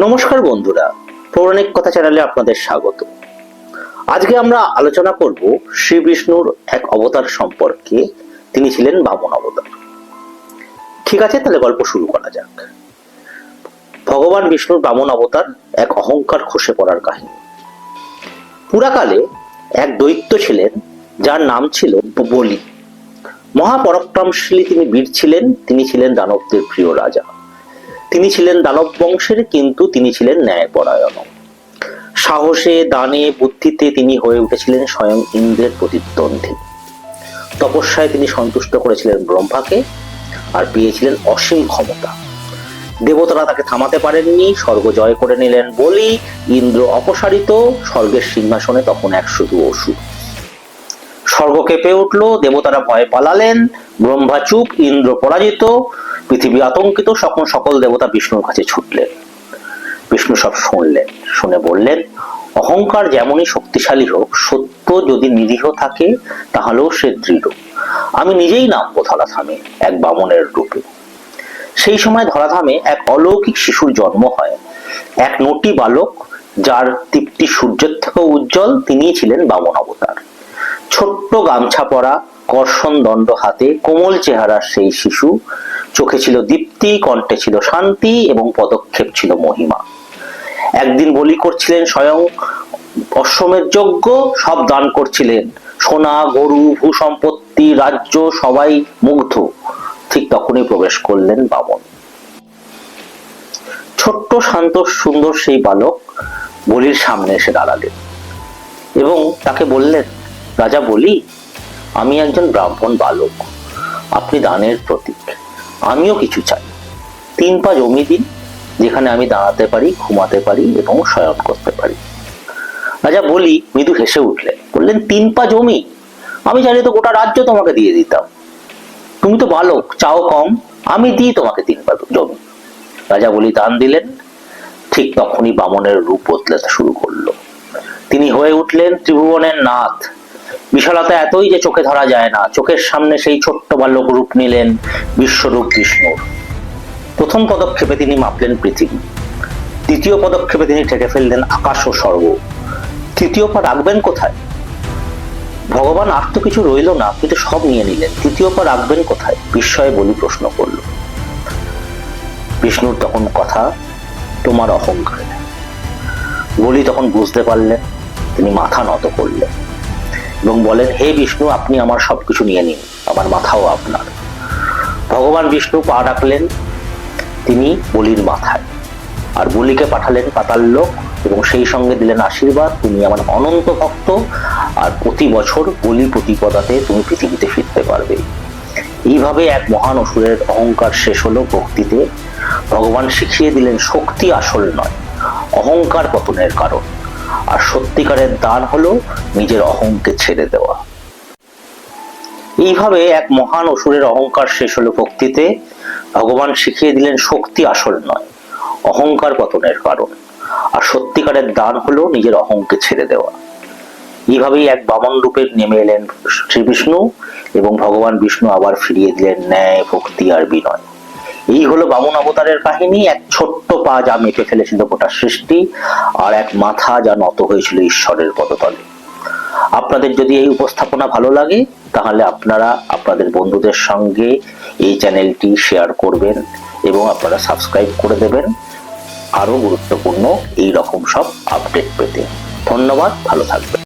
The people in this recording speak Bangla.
নমস্কার বন্ধুরা, পৌরাণিক কথা চ্যানেলে আপনাদের স্বাগত। আজকে আমরা আলোচনা করব শ্রী বিষ্ণুর এক অবতার সম্পর্কে। তিনি ছিলেন বামন অবতার। ঠিক আছে, তাহলে গল্প শুরু করা যাক। ভগবান বিষ্ণুর বামন অবতার এক অহংকার খসে পড়ার কাহিনী। পুরাকালে এক দৈত্য ছিলেন, যার নাম ছিল বলি। মহাপরাক্রমশালী তিনি বীর ছিলেন, তিনি ছিলেন দানবদের প্রিয় রাজা। তিনি ছিলেন দানব বংশের, কিন্তু তিনি ছিলেন ন্যায়পরায়ণ। সাহসে, দানে, বুদ্ধিতে তিনি হয়ে উঠেছিলেন স্বয়ং ইন্দ্রের প্রতিদ্বন্দ্বী। তপস্যায় তিনি সন্তুষ্ট করেছিলেন ব্রহ্মাকে আর পেয়েছিলেন অসীম ক্ষমতা। দেবতারা তাকে থামাতে পারেননি, স্বর্গ জয় করে নিলেন বলি, ইন্দ্র অপসারিত, স্বর্গের সিংহাসনে তখন এক শুধু অসুর। স্বর্গ কেঁপে উঠল, দেবতারা ভয়ে পালালেন, ব্রহ্মা চুপ, ইন্দ্র পরাজিত পৃথিবী আতঙ্কিত সকল সকল দেবতা বিষ্ণুর কাছে ছুটলেন। বিষ্ণু সব শুনলেন, শুনে বললেন, অহংকার যেমনই শক্তিশালী হোক, সত্য যদি নিরীহ থাকে, তাহলেও সে দৃঢ়। আমি নিজেই নামবো ধরাধামে এক বামনের রূপে। সেই সময় ধরাধামে এক অলৌকিক শিশুর জন্ম হয়। এক নটি বালক, যার দীপ্তি সূর্যের থেকেও উজ্জ্বল, তিনিই ছিলেন বামন অবতার। ছোট্ট গামছা পরা, কর্ষণ দণ্ড হাতে, কোমল চেহারার সেই শিশু চোখে ছিল দীপ্তি, কণ্ঠে ছিল শান্তি এবং পদক্ষেপ ছিল মহিমা। একদিন বলি করছিলেন স্বয়ং অশ্বমের যজ্ঞ, সব দান করছিলেন। সোনা, গরু, ভূসম্পত্তি, রাজ্য, সবাই মুগ্ধ। ঠিক তখনই প্রবেশ করলেন বামন। ছোট্ট, শান্ত, সুন্দর সেই বালক বলির সামনে এসে দাঁড়ালেন এবং তাকে বললেন, রাজা বলি, আমি একজন ব্রাহ্মণ বালক। আপনি দানের প্রতীক। আমিও কিছু চাই। তিন পা জমি দিন, যেখানে আমি দাঁড়াতে পারি, ঘুমাতে পারি এবং শয়ন করতে পারি। রাজা বলি, মৃদু হেসে উঠলেন। বললেন, তিন পা জমি? আমি চাইলে তো গোটা রাজ্য তোমাকে দিয়ে দিতাম। তুমি তো বালক, চাও কম, আমি দিই তোমাকে তিন পা জমি। রাজা বলি, দান দিলেন। ঠিক তখনই বামনের রূপ বদলাতে শুরু করল। তিনি হয়ে উঠলেন ত্রিভুবনের নাথ। বিশালতা এতই যে চোখে ধরা যায় না, চোখের সামনে সেই ছোট্ট বালক রূপ নিলেন বিশ্বরূপ বিষ্ণুর। প্রথম পদক্ষেপে তিনি মাপলেন পৃথিবী। দ্বিতীয় পদক্ষেপে তিনি ঠেকে ফেললেন আকাশ ও স্বর্গ। তৃতীয় পা রাখবেন কোথায়? ভগবান আর তো কিছু রইল না কিন্তু সব নিয়ে নিলেন। তৃতীয় পা রাখবেন কোথায়? বিস্ময়ে বলি প্রশ্ন করল। বিষ্ণুর তখন কথা, তোমার অহংকার। বলি তখন বুঝতে পারলেন, তিনি মাথা নত করলেন। এবং বলেন, হে বিষ্ণু, আপনি আমার সবকিছু নিয়ে নিন। আমার মাথাও আপনার। ভগবান বিষ্ণু পা রাখলেন তিনি বলির মাথায় আর বলিকে পাঠালেন পাতাল লোক এবং সেই সঙ্গে দিলেন আশীর্বাদ, তুমি আমার অনন্ত ভক্ত আর প্রতি বছর বলি প্রতিপদাতে তুমি পৃথিবীতে ফিরতে পারবে। এইভাবে এক মহান অসুরের অহংকার শেষ হলো ভক্তিতে। ভগবান শিখিয়ে দিলেন, শক্তি আসল নয়, অহংকার পতনের কারণ। আর সত্যিকারের দান হলো নিজের অহংকে ছেড়ে দেওয়া। এইভাবে এক মহান অসুরের অহংকার শেষ হলো ভক্তিতে। ভগবান শিখিয়ে দিলেন শক্তি আসল নয়, অহংকার পতনের কারণ। আর সত্যিকারের দান হলো নিজের অহংকে ছেড়ে দেওয়া। এইভাবেই এক বামন রূপে নেমে এলেন শ্রীবিষ্ণু এবং ভগবান বিষ্ণু আবার ফিরিয়ে দিলেন ন্যায়, ভক্তি আর বিনয়। এই হলো বামন অবতারের কাহিনী। এক ছোট্ট পা যা মেপে ফেলেছিল গোটা সৃষ্টি, আর এক মাথা যা নত হয়েছিল ঈশ্বরের পদতলে। আপনাদের যদি এই উপস্থাপনা ভালো লাগে, তাহলে আপনারা আপনাদের বন্ধুদের সঙ্গে এই চ্যানেলটি শেয়ার করবেন এবং আপনারা সাবস্ক্রাইব করে দেবেন। আরও গুরুত্বপূর্ণ, এই রকম সব আপডেট পেতে। ধন্যবাদ, ভালো থাকবেন।